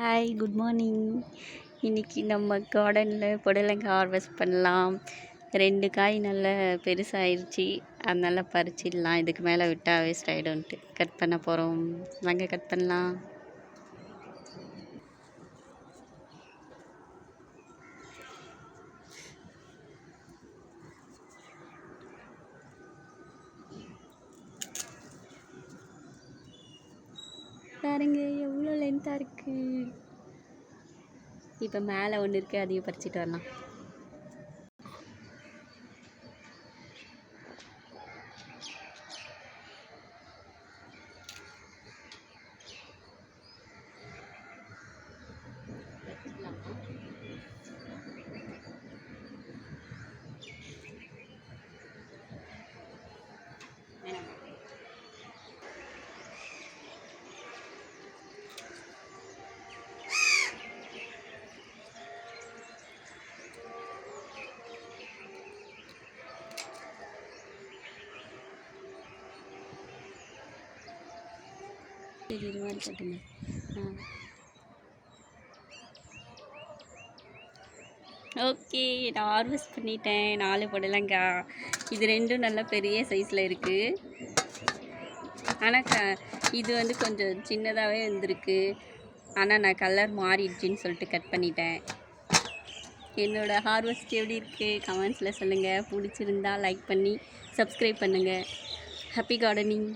Hi good morning இன்னைக்கு நம்ம கார்டனில் புடலங்காய் ஹார்வெஸ்ட் பண்ணலாம். ரெண்டு காய் நல்ல பெருசாகிருச்சு அதனால பறிச்சிடலாம். இதுக்கு மேலே விட்டால் வேஸ்ட் ஆகிடும்ன்ட்டு கட் பண்ண போகிறோம் வாங்க கட் பண்ணலாம். பாருங்க எவ்வளோ லென்த்தாக இருக்குது இப்போ மேலே ஒன்று இருக்குது அதையும் பறிச்சுட்டு வரலாம். சரி இது மாதிரி கட்டுங்க ஆ. ஓகே நான் ஹார்வெஸ்ட் பண்ணிட்டேன். நாலு புடலங்கா. இது ரெண்டும் நல்ல பெரிய சைஸில் இருக்குது ஆனால் க இது வந்து கொஞ்சம் சின்னதாகவே வந்திருக்கு. ஆனால் நான் கலர் மாறிடுச்சின்னு சொல்லிட்டு கட் பண்ணிட்டேன். என்னோடய ஹார்வெஸ்ட் எப்படி இருக்குது கமெண்ட்ஸில் சொல்லுங்கள் பிடிச்சிருந்தா லைக் பண்ணி சப்ஸ்கிரைப் பண்ணுங்கள் ஹாப்பி கார்டனிங்